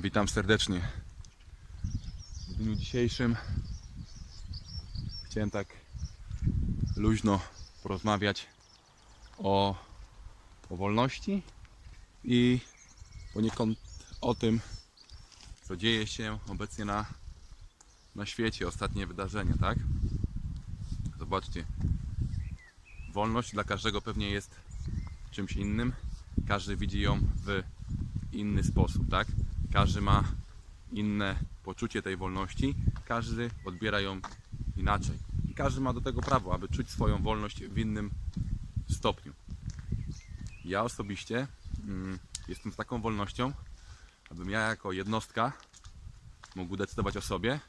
Witam serdecznie. W dniu dzisiejszym chciałem tak luźno porozmawiać o, o wolności i poniekąd o tym, co dzieje się obecnie na, na świecie, ostatnie wydarzenia, tak? Zobaczcie, wolność dla każdego pewnie jest czymś innym. Każdy widzi ją w inny sposób, tak? Każdy ma inne poczucie tej wolności, każdy odbiera ją inaczej. I każdy ma do tego prawo, aby czuć swoją wolność w innym stopniu. Ja osobiście mm, jestem z taką wolnością, abym ja jako jednostka mógł decydować o sobie,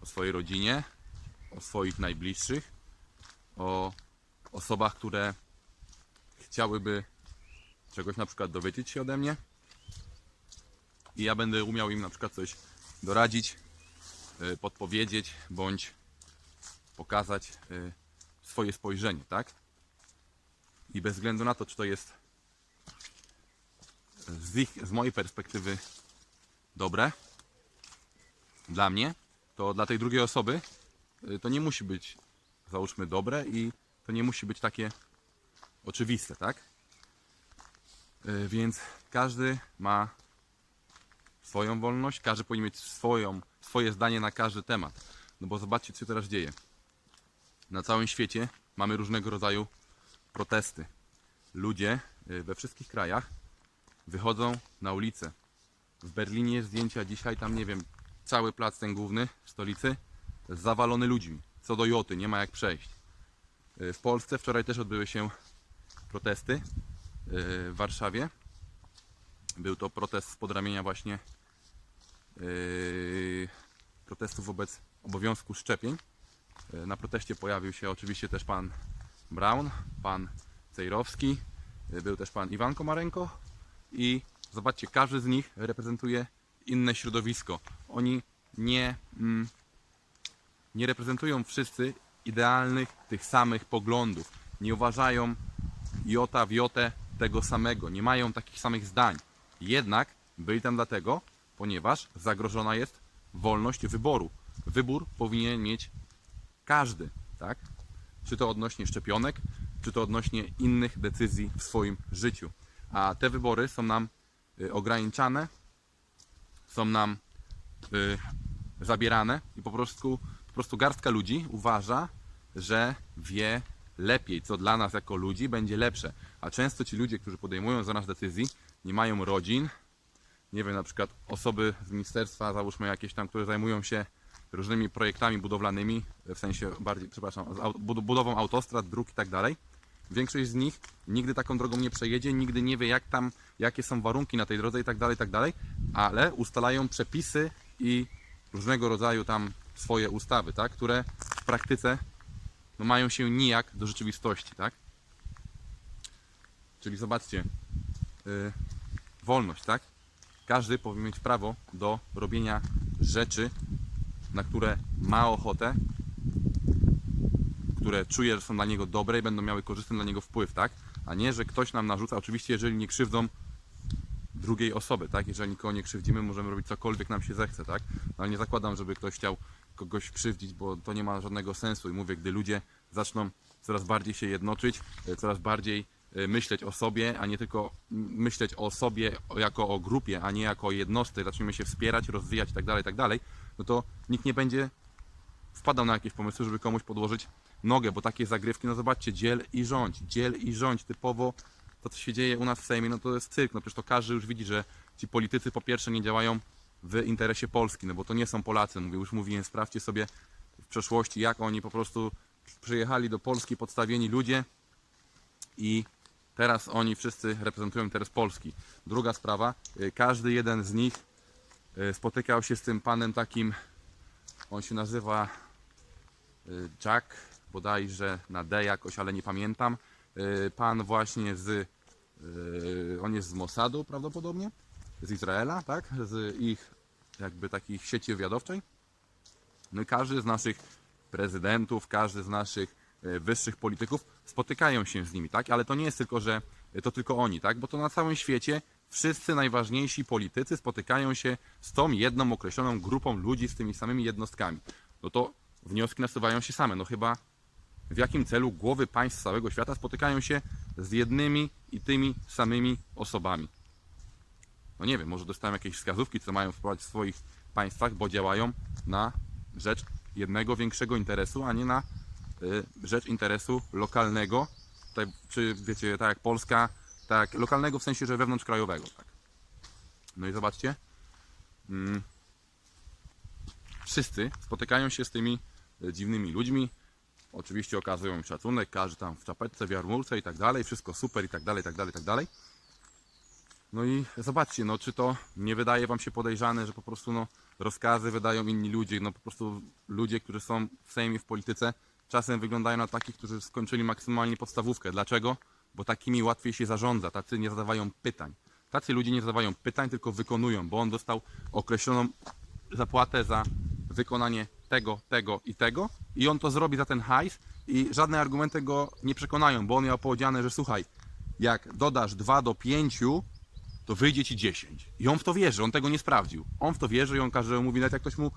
o swojej rodzinie, o swoich najbliższych, o osobach, które chciałyby czegoś na przykład dowiedzieć się ode mnie i ja będę umiał im na przykład coś doradzić, y, podpowiedzieć bądź pokazać y, swoje spojrzenie, tak? I bez względu na to, czy to jest z, ich, z mojej perspektywy dobre dla mnie, to dla tej drugiej osoby y, to nie musi być załóżmy dobre i to nie musi być takie oczywiste, tak? Więc każdy ma swoją wolność, każdy powinien mieć swoją, swoje zdanie na każdy temat. No bo zobaczcie, co się teraz dzieje. Na całym świecie mamy różnego rodzaju protesty. Ludzie y, we wszystkich krajach wychodzą na ulicę. W Berlinie zdjęcia dzisiaj, tam nie wiem, cały plac ten główny w stolicy zawalony ludźmi. Co do joty, nie ma jak przejść. Y, W Polsce wczoraj też odbyły się protesty y, w Warszawie. Był to protest z podramienia właśnie protestów wobec obowiązku szczepień. Yy, Na proteście pojawił się oczywiście też pan Braun, pan Cejrowski, yy, był też pan Iwan Komarenko i zobaczcie, każdy z nich reprezentuje inne środowisko. Oni nie, mm, nie reprezentują wszyscy idealnych, tych samych poglądów. Nie uważają jota w jotę tego samego, nie mają takich samych zdań. Jednak byli tam dlatego, ponieważ zagrożona jest wolność wyboru. Wybór powinien mieć każdy, tak? Czy to odnośnie szczepionek, czy to odnośnie innych decyzji w swoim życiu. A te wybory są nam y, ograniczane, są nam y, zabierane i po prostu, po prostu garstka ludzi uważa, że wie lepiej, co dla nas jako ludzi będzie lepsze. A często ci ludzie, którzy podejmują za nas decyzji, nie mają rodzin, nie wiem, na przykład osoby z ministerstwa, załóżmy jakieś tam, które zajmują się różnymi projektami budowlanymi, w sensie bardziej, przepraszam, budową autostrad, dróg i tak dalej. Większość z nich nigdy taką drogą nie przejedzie, nigdy nie wie jak tam, jakie są warunki na tej drodze i tak dalej, i tak dalej, ale ustalają przepisy i różnego rodzaju tam swoje ustawy, tak, które w praktyce no, mają się nijak do rzeczywistości, tak? Czyli zobaczcie, yy, wolność, tak? Każdy powinien mieć prawo do robienia rzeczy, na które ma ochotę, które czuje, że są dla niego dobre i będą miały korzystny dla niego wpływ, tak? A nie, że ktoś nam narzuca, oczywiście jeżeli nie krzywdzą drugiej osoby, tak? Jeżeli nikogo nie krzywdzimy, możemy robić cokolwiek nam się zechce, tak? No, ale nie zakładam, żeby ktoś chciał kogoś krzywdzić, bo to nie ma żadnego sensu i mówię, gdy ludzie zaczną coraz bardziej się jednoczyć, e, coraz bardziej myśleć o sobie, a nie tylko myśleć o sobie jako o grupie, a nie jako o jednostce, zaczniemy się wspierać, rozwijać itd., itd., no to nikt nie będzie wpadał na jakieś pomysły, żeby komuś podłożyć nogę, bo takie zagrywki, no zobaczcie, dziel i rządź, dziel i rządź, typowo to, co się dzieje u nas w Sejmie, no to jest cyrk, no przecież to każdy już widzi, że ci politycy po pierwsze nie działają w interesie Polski, no bo to nie są Polacy, mówię, już mówiłem, sprawdźcie sobie w przeszłości, jak oni po prostu przyjechali do Polski podstawieni ludzie i teraz oni wszyscy reprezentują interes Polski. Druga sprawa, y, każdy jeden z nich y, spotykał się z tym panem takim, on się nazywa y, Jack, bodajże na D jakoś, ale nie pamiętam. Pan właśnie z, on jest z Mossadu prawdopodobnie, z Izraela, tak? Z ich jakby takich sieci wywiadowczej. No i każdy z naszych prezydentów, każdy z naszych wyższych polityków spotykają się z nimi, tak? Ale to nie jest tylko, że to tylko oni, tak? Bo to na całym świecie Wszyscy najważniejsi politycy spotykają się z tą jedną określoną grupą ludzi, z tymi samymi jednostkami. No to wnioski nasuwają się same. No chyba w jakim celu głowy państw całego świata spotykają się z jednymi i tymi samymi osobami. No nie wiem, może dostają jakieś wskazówki, co mają wprowadzić w swoich państwach, bo działają na rzecz jednego większego interesu, a nie na rzecz interesu lokalnego, czy wiecie, tak jak Polska, tak lokalnego w sensie, że wewnątrzkrajowego. Tak. No i zobaczcie, mm, wszyscy spotykają się z tymi y, dziwnymi ludźmi, oczywiście okazują im szacunek, każdy tam w czapeczce, w jarmułce i tak dalej, wszystko super i tak dalej, i tak dalej, i tak dalej. No i zobaczcie, no czy to nie wydaje Wam się podejrzane, że po prostu no, rozkazy wydają inni ludzie, no po prostu ludzie, którzy są w Sejmie, w polityce, czasem wyglądają na takich, którzy skończyli maksymalnie podstawówkę. Dlaczego? Bo takimi łatwiej się zarządza, tacy nie zadawają pytań. Tacy ludzie nie zadawają pytań, tylko wykonują, bo on dostał określoną zapłatę za wykonanie tego, tego i tego i on to zrobi za ten hajs i żadne argumenty go nie przekonają, bo on miał powiedziane, że słuchaj, jak dodasz 2 do 5, to wyjdzie ci 10. I on w to wierzy, on tego nie sprawdził. On w to wierzy i on każdemu mówi, nawet jak ktoś mu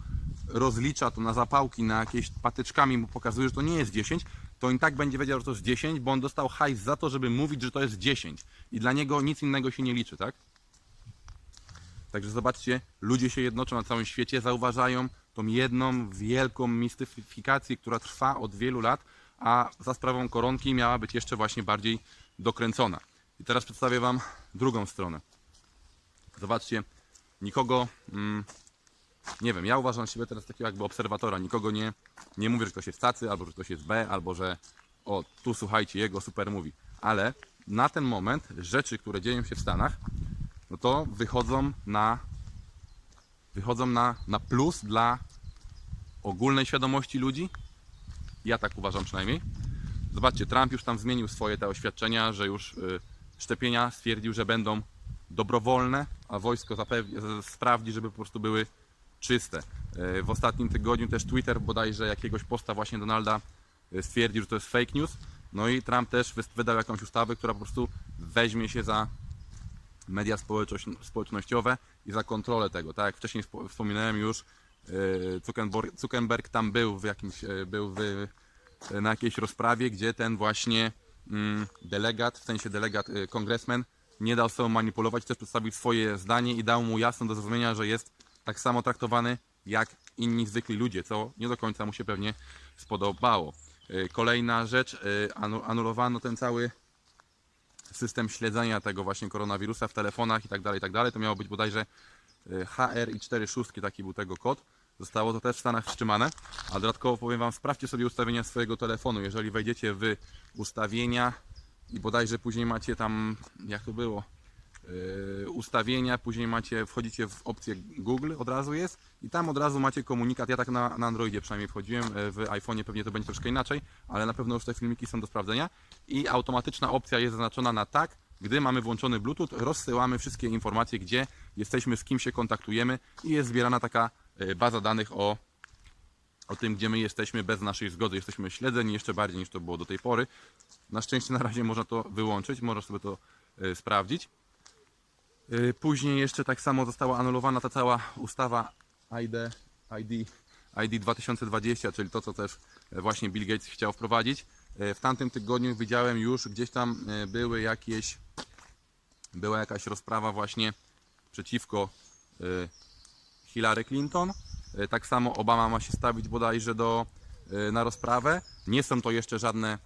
rozlicza to na zapałki, na jakieś patyczkami mu pokazuje, że to nie jest 10, to on tak będzie wiedział, że to jest 10, bo on dostał hajs za to, żeby mówić, że to jest 10. I dla niego nic innego się nie liczy, tak? Także zobaczcie, ludzie się jednoczą na całym świecie, zauważają tą jedną wielką mistyfikację, która trwa od wielu lat, a za sprawą koronki miała być jeszcze właśnie bardziej dokręcona. I teraz przedstawię Wam drugą stronę. Zobaczcie, nikogo, mm, nie wiem, ja uważam siebie teraz takiego jakby obserwatora, nikogo nie, nie mówię, że ktoś jest tacy, albo że ktoś jest B, albo że o, tu słuchajcie, jego super mówi. Ale na ten moment rzeczy, które dzieją się w Stanach, no to wychodzą na wychodzą na, na plus dla ogólnej świadomości ludzi. Ja tak uważam przynajmniej. Zobaczcie, Trump już tam zmienił swoje te oświadczenia, że już y, szczepienia stwierdził, że będą dobrowolne, a wojsko zapew- z- sprawdzi, żeby po prostu były czyste. Y, w ostatnim tygodniu też Twitter bodajże jakiegoś posta właśnie Donalda y, stwierdził, że to jest fake news. No i Trump też wydał jakąś ustawę, która po prostu weźmie się za media społecznościowe i za kontrolę tego. Tak jak wcześniej spo- wspominałem już, yy, Zuckerberg, tam był w jakimś, był w, na jakiejś rozprawie, gdzie ten właśnie mm, delegat, w sensie delegat kongresmen, nie dał sobą manipulować, też przedstawił swoje zdanie i dał mu jasno do zrozumienia, że jest tak samo traktowany jak inni zwykli ludzie, co nie do końca mu się pewnie spodobało. Yy, Kolejna rzecz, anu- anulowano ten cały system śledzenia tego właśnie koronawirusa w telefonach i tak dalej, i tak dalej. To miało być bodajże y, HR i 4 szóstki, taki był tego kod. Zostało to też w Stanach wstrzymane. A dodatkowo powiem Wam, sprawdźcie sobie ustawienia swojego telefonu. Jeżeli wejdziecie w ustawienia i bodajże później macie tam, jak to było, ustawienia, później macie, wchodzicie w opcję Google, od razu jest i tam od razu macie komunikat. Ja tak na, na Androidzie przynajmniej wchodziłem, e, w iPhone'ie pewnie to będzie troszkę inaczej, ale na pewno już te filmiki są do sprawdzenia i automatyczna opcja jest zaznaczona na tak, gdy mamy włączony Bluetooth, rozsyłamy wszystkie informacje, gdzie jesteśmy, z kim się kontaktujemy i jest zbierana taka e, baza danych o o tym, gdzie my jesteśmy bez naszej zgody. Jesteśmy śledzeni jeszcze bardziej niż to było do tej pory. Na szczęście na razie można to wyłączyć, można sobie to sprawdzić. E, Później jeszcze tak samo została anulowana ta cała ustawa ID, ID, ID 2020, czyli to, co też e, właśnie Bill Gates chciał wprowadzić. E, W tamtym tygodniu widziałem już gdzieś tam e, były jakieś, była jakaś rozprawa właśnie przeciwko Hillary Clinton. Tak samo Obama ma się stawić bodajże do, na rozprawę. Nie są to jeszcze żadne,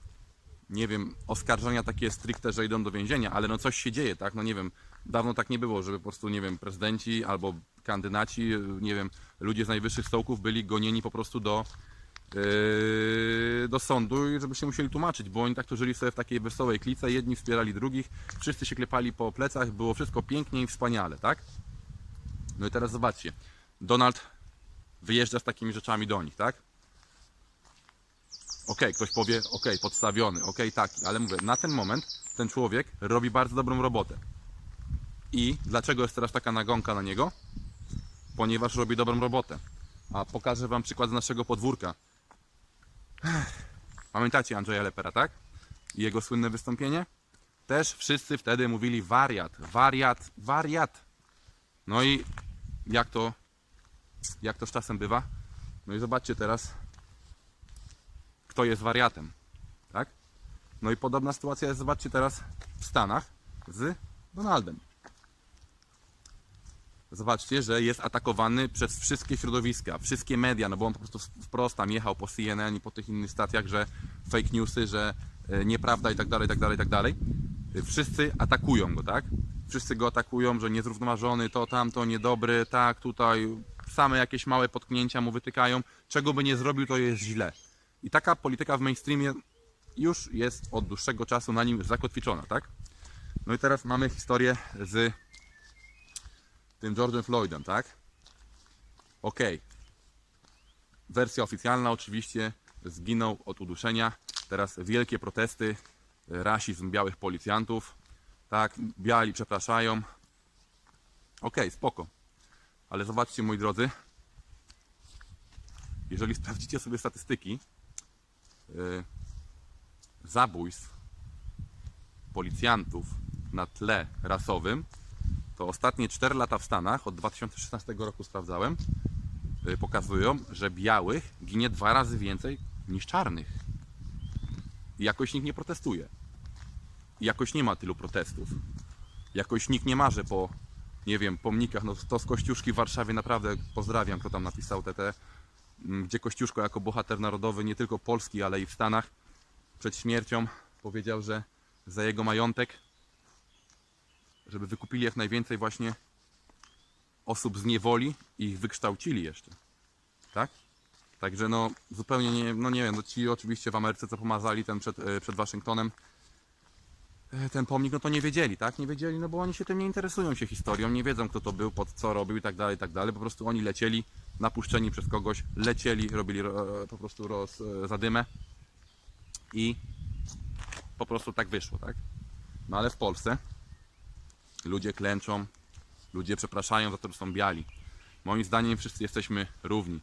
nie wiem, oskarżenia takie stricte, że idą do więzienia, ale no coś się dzieje, tak? No nie wiem, dawno tak nie było, żeby po prostu, nie wiem, prezydenci albo kandydaci, nie wiem, ludzie z najwyższych stołków byli gonieni po prostu do, e, do sądu i żeby się musieli tłumaczyć, bo oni tak to żyli sobie w takiej wesołej klice, jedni wspierali drugich, wszyscy się klepali po plecach, było wszystko pięknie i wspaniale, tak? No i teraz zobaczcie, Donald wyjeżdża z takimi rzeczami do nich, tak? Okej, ktoś powie, okej, podstawiony, okej, taki, ale mówię, na ten moment ten człowiek robi bardzo dobrą robotę. I dlaczego jest teraz taka nagonka na niego? Ponieważ robi dobrą robotę. A pokażę Wam przykład z naszego podwórka. Pamiętacie Andrzeja Lepera, tak? I jego słynne wystąpienie? też wszyscy wtedy mówili wariat, wariat, wariat. No i jak to, jak to z czasem bywa? No i zobaczcie teraz, kto jest wariatem, tak? No i podobna sytuacja jest, zobaczcie teraz w Stanach z Donaldem. Zobaczcie, że jest atakowany przez wszystkie środowiska, wszystkie media, no bo on po prostu wprost tam jechał po CNN i po tych innych stacjach, że fake newsy, że e, nieprawda i tak dalej, i tak dalej, i tak dalej. Wszyscy atakują go, tak? Wszyscy go atakują, że niezrównoważony, to tamto, niedobry, tak, tutaj same jakieś małe potknięcia mu wytykają. Czego by nie zrobił, to jest źle. I taka polityka w mainstreamie już jest od dłuższego czasu na nim zakotwiczona, tak? No i teraz mamy historię z tym George'em Floydem, tak? Okej. Wersja oficjalna oczywiście zginął od uduszenia. Teraz wielkie protesty, rasizm białych policjantów. Tak, biali przepraszają. Okej, spoko. Ale zobaczcie moi drodzy, jeżeli sprawdzicie sobie statystyki zabójstw policjantów na tle rasowym, to ostatnie 4 lata w Stanach, od 2016 roku sprawdzałem, y, pokazują, że białych ginie dwa razy więcej niż czarnych. I jakoś nikt nie protestuje. I jakoś nie ma tylu protestów. Jakoś nikt nie marzy po, nie wiem, pomnikach. No to z Kościuszki w Warszawie naprawdę pozdrawiam, kto tam napisał TT, m, gdzie Kościuszko jako bohater narodowy nie tylko Polski, ale i w Stanach przed śmiercią powiedział, że za jego majątek żeby wykupili jak najwięcej właśnie osób z niewoli i ich wykształcili jeszcze. Tak? Także no zupełnie nie, no nie wiem, no ci oczywiście w Ameryce co pomazali ten przed, e, przed Waszyngtonem e, ten pomnik, no to nie wiedzieli, tak? Nie wiedzieli, no bo oni się tym nie interesują się historią, nie wiedzą kto to był, pod co robił i tak dalej, i tak dalej. Po prostu oni lecieli, napuszczeni przez kogoś, lecieli, robili ro- po prostu roz, e, zadymę i po prostu tak wyszło, tak? No ale w Polsce ludzie klęczą, ludzie przepraszają za to, że są biali. Moim zdaniem wszyscy jesteśmy równi.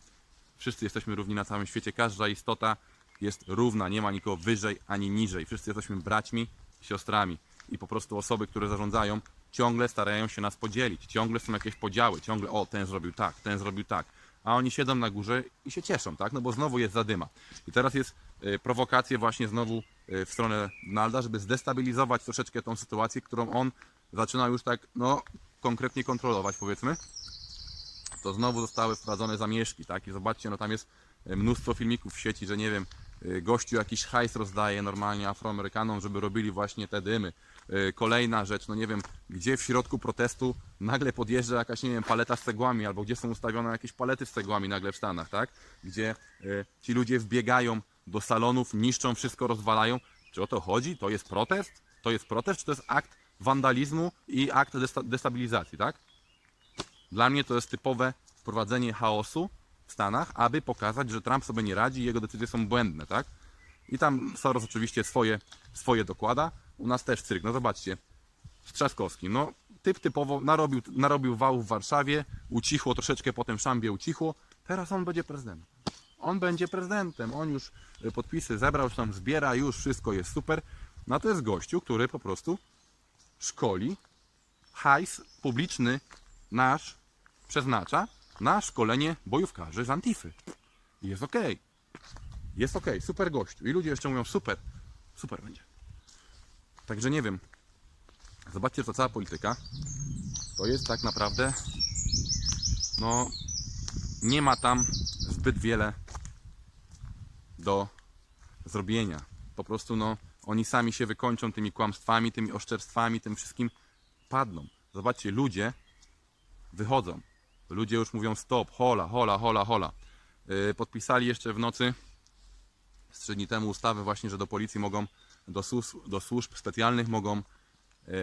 Wszyscy jesteśmy równi na całym świecie. Każda istota jest równa, nie ma nikogo wyżej ani niżej. Wszyscy jesteśmy braćmi, siostrami. I po prostu osoby, które zarządzają, ciągle starają się nas podzielić. Ciągle są jakieś podziały. Ciągle, o, ten zrobił tak, ten zrobił tak. A oni siedzą na górze i się cieszą, tak? No bo znowu jest zadyma. I teraz jest y, prowokacja właśnie znowu y, w stronę Donalda, żeby zdestabilizować troszeczkę tą sytuację, którą on zaczyna już tak, no, konkretnie kontrolować, powiedzmy, to znowu zostały wprowadzone zamieszki, tak? I zobaczcie, no tam jest e, mnóstwo filmików w sieci, że nie wiem, gościu jakiś hajs rozdaje normalnie Afroamerykanom, żeby robili właśnie te dymy. E, Kolejna rzecz, no nie wiem, gdzie w środku protestu nagle podjeżdża jakaś, nie wiem, paleta z cegłami, albo gdzie są ustawione jakieś palety z cegłami nagle w Stanach, tak? Gdzie e, ci ludzie wbiegają do salonów, niszczą wszystko, rozwalają. Czy o to chodzi? To jest protest? To jest protest, czy to jest akt wandalizmu i akt desta- destabilizacji, tak? Dla mnie to jest typowe wprowadzenie chaosu w Stanach, aby pokazać, że Trump sobie nie radzi i jego decyzje są błędne, tak? I tam Soros oczywiście swoje, swoje dokłada. U nas też cyrk. No zobaczcie, Trzaskowski, no typ typowo narobił, narobił wału w Warszawie, ucichło troszeczkę, potem w Szambie ucichło. Teraz on będzie prezydentem. On będzie prezydentem. On już y, podpisy zebrał, tam zbiera, już wszystko jest super. No to jest gościu, który po prostu szkoli hajs publiczny nasz przeznacza na szkolenie bojówkarzy z Antify. Jest ok. Jest ok, super gościu. I ludzie jeszcze mówią super, super będzie. Także nie wiem. Zobaczcie, to cała polityka to jest tak naprawdę no nie ma tam zbyt wiele do zrobienia. Po prostu no oni sami się wykończą tymi kłamstwami, tymi oszczerstwami, tym wszystkim padną. Zobaczcie, ludzie wychodzą. Ludzie już mówią stop, hola, hola, hola, hola. Yy, podpisali jeszcze w nocy z trzy dni temu ustawę właśnie, że do policji mogą, do służb, do służb specjalnych mogą yy,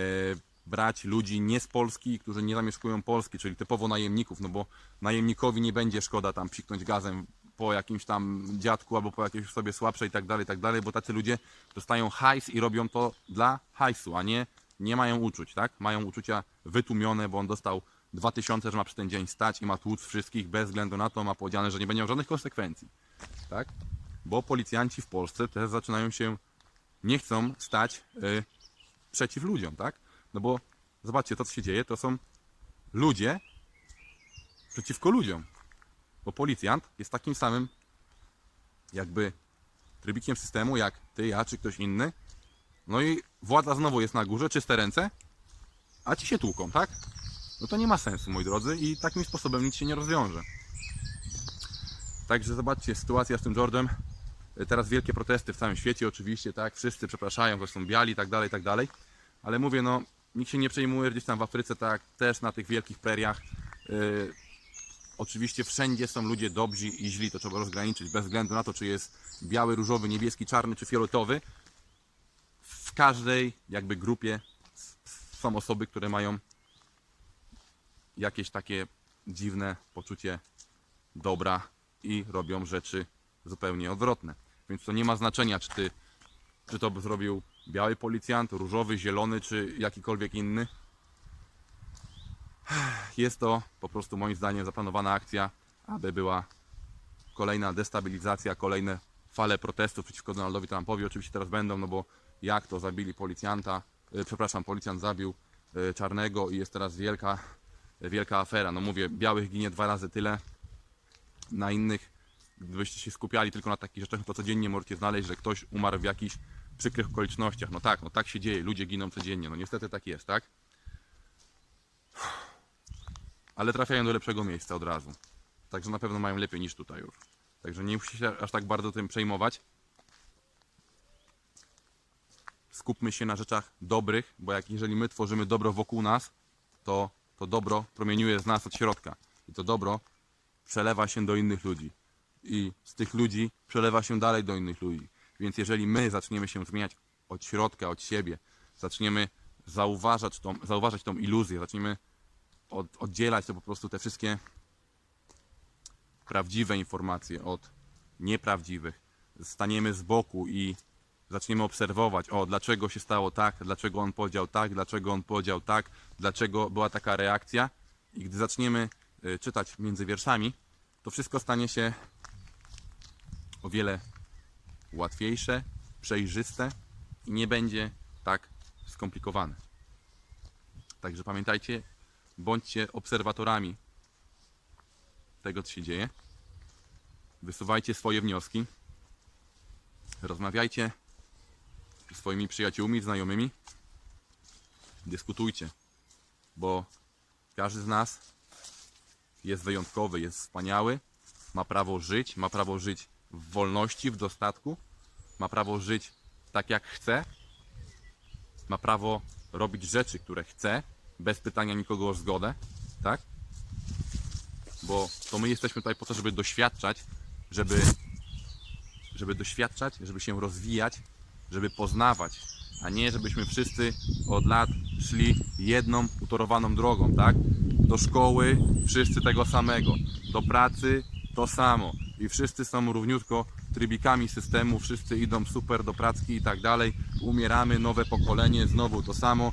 brać ludzi nie z Polski, którzy nie zamieszkują Polski, czyli typowo najemników, no bo najemnikowi nie będzie szkoda tam psiknąć gazem po jakimś tam dziadku albo po jakiejś sobie słabszej i tak dalej, tak dalej, bo tacy ludzie dostają hajs i robią to dla hajsu, a nie, nie mają uczuć, tak? Mają uczucia wytłumione, bo on dostał 2000, że ma przy ten dzień stać i ma tłuc wszystkich bez względu na to, ma powiedziane, że nie będzie miał żadnych konsekwencji, tak? Bo policjanci w Polsce też zaczynają się, nie chcą stać y, przeciw ludziom, tak? No bo zobaczcie, to co się dzieje, to są ludzie przeciwko ludziom. Bo policjant jest takim samym jakby trybikiem systemu, jak ty, ja czy ktoś inny. No i władza znowu jest na górze, czyste ręce, a ci się tłuką, tak? No to nie ma sensu, moi drodzy, i takim sposobem nic się nie rozwiąże. Także zobaczcie, sytuacja z tym George'em. Teraz wielkie protesty w całym świecie, oczywiście, tak? Wszyscy przepraszają, że są biali, tak dalej, tak dalej. Ale mówię, no, nikt się nie przejmuje gdzieś tam w Afryce, tak? Też na tych wielkich preriach. Yy, Oczywiście wszędzie są ludzie dobrzy i źli, to trzeba rozgraniczyć, bez względu na to, czy jest biały, różowy, niebieski, czarny czy fioletowy. W każdej jakby grupie są osoby, które mają jakieś takie dziwne poczucie dobra i robią rzeczy zupełnie odwrotne. Więc to nie ma znaczenia, czy ty, czy to by zrobił biały policjant, różowy, zielony, czy jakikolwiek inny jest to po prostu moim zdaniem zaplanowana akcja, aby była kolejna destabilizacja, kolejne fale protestów przeciwko Donaldowi Trumpowi. Oczywiście teraz będą, no bo jak to zabili policjanta, e, przepraszam, policjant zabił e, czarnego i jest teraz wielka, wielka afera. No mówię, białych ginie dwa razy tyle, na innych, gdybyście się skupiali tylko na takich rzeczach, no to codziennie możecie znaleźć, że ktoś umarł w jakichś przykrych okolicznościach. No tak, no tak się dzieje, ludzie giną codziennie, no niestety tak jest, tak? ale trafiają do lepszego miejsca od razu. Także na pewno mają lepiej niż tutaj już. Także nie musicie się aż tak bardzo tym przejmować. Skupmy się na rzeczach dobrych, bo jak jeżeli my tworzymy dobro wokół nas, to to dobro promieniuje z nas od środka. I to dobro przelewa się do innych ludzi. I z tych ludzi przelewa się dalej do innych ludzi. Więc jeżeli my zaczniemy się zmieniać od środka, od siebie, zaczniemy zauważać tą, zauważać tą iluzję, zaczniemy od, oddzielać to po prostu te wszystkie prawdziwe informacje od nieprawdziwych. Staniemy z boku i zaczniemy obserwować, o dlaczego się stało tak, dlaczego on powiedział tak, dlaczego on powiedział tak, dlaczego była taka reakcja. I gdy zaczniemy y, czytać między wierszami, to wszystko stanie się o wiele łatwiejsze, przejrzyste i nie będzie tak skomplikowane. Także pamiętajcie, bądźcie obserwatorami tego, co się dzieje. Wysuwajcie swoje wnioski. Rozmawiajcie ze swoimi przyjaciółmi, znajomymi. Dyskutujcie, bo każdy z nas jest wyjątkowy, jest wspaniały, ma prawo żyć, ma prawo żyć w wolności, w dostatku, ma prawo żyć tak jak chce, ma prawo robić rzeczy, które chce, bez pytania nikogo o zgodę, tak? Bo to my jesteśmy tutaj po to, żeby doświadczać, żeby, żeby doświadczać, żeby się rozwijać, żeby poznawać, a nie żebyśmy wszyscy od lat szli jedną utorowaną drogą, tak? Do szkoły wszyscy tego samego, do pracy to samo i wszyscy są równiutko trybikami systemu, wszyscy idą super do pracy i tak dalej, umieramy, nowe pokolenie, znowu to samo,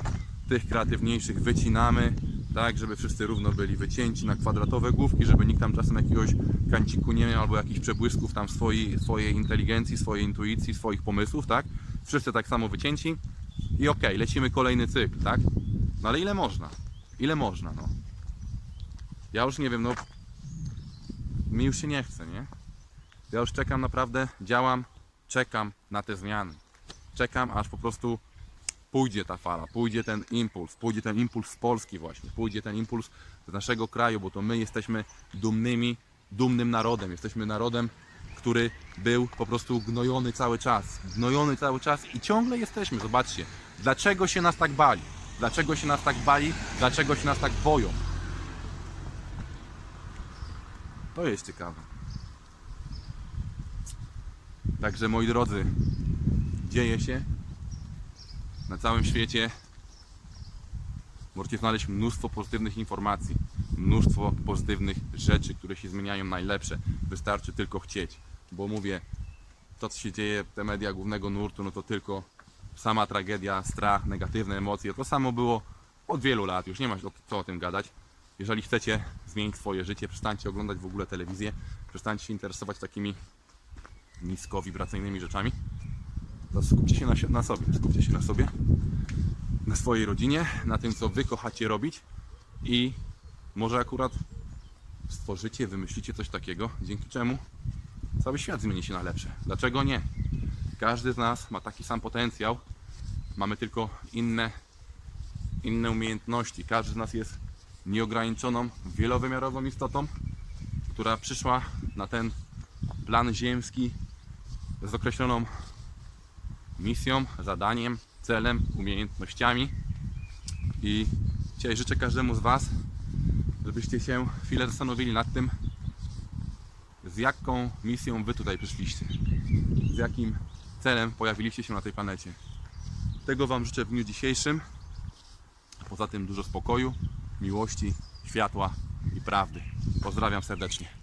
tych kreatywniejszych wycinamy, tak, żeby wszyscy równo byli wycięci na kwadratowe główki, żeby nikt tam czasem jakiegoś kanciku nie miał albo jakichś przebłysków tam swojej, swojej inteligencji, swojej intuicji, swoich pomysłów, tak? Wszyscy tak samo wycięci i okej, lecimy kolejny cykl, tak? No ale ile można? Ile można, no? Ja już nie wiem, no mi już się nie chce, nie? Ja już czekam naprawdę, działam, czekam na te zmiany. Czekam, aż po prostu pójdzie ta fala, pójdzie ten impuls, pójdzie ten impuls z Polski właśnie, pójdzie ten impuls z naszego kraju, bo to my jesteśmy dumnymi, dumnym narodem. Jesteśmy narodem, który był po prostu gnojony cały czas. Gnojony cały czas i ciągle jesteśmy. Zobaczcie, dlaczego się nas tak bali? Dlaczego się nas tak bali? Dlaczego się nas tak boją? To jest ciekawe. Także moi drodzy, dzieje się, na całym świecie możecie znaleźć mnóstwo pozytywnych informacji, mnóstwo pozytywnych rzeczy, które się zmieniają najlepsze. Wystarczy tylko chcieć, bo mówię, to co się dzieje, te media głównego nurtu, no to tylko sama tragedia, strach, negatywne emocje. To samo było od wielu lat, już nie ma co o tym gadać. Jeżeli chcecie zmienić swoje życie, przestańcie oglądać w ogóle telewizję, przestańcie się interesować takimi niskowibracyjnymi rzeczami to skupcie się na, na sobie, skupcie się na sobie na swojej rodzinie, na tym, co wy kochacie robić i może akurat stworzycie, wymyślicie coś takiego, dzięki czemu cały świat zmieni się na lepsze. Dlaczego nie? Każdy z nas ma taki sam potencjał, mamy tylko inne, inne umiejętności. Każdy z nas jest nieograniczoną, wielowymiarową istotą, która przyszła na ten plan ziemski z określoną misją, zadaniem, celem, umiejętnościami. I dzisiaj życzę każdemu z Was, żebyście się chwilę zastanowili nad tym, z jaką misją Wy tutaj przyszliście, z jakim celem pojawiliście się na tej planecie. Tego Wam życzę w dniu dzisiejszym. Poza tym dużo spokoju, miłości, światła i prawdy. Pozdrawiam serdecznie.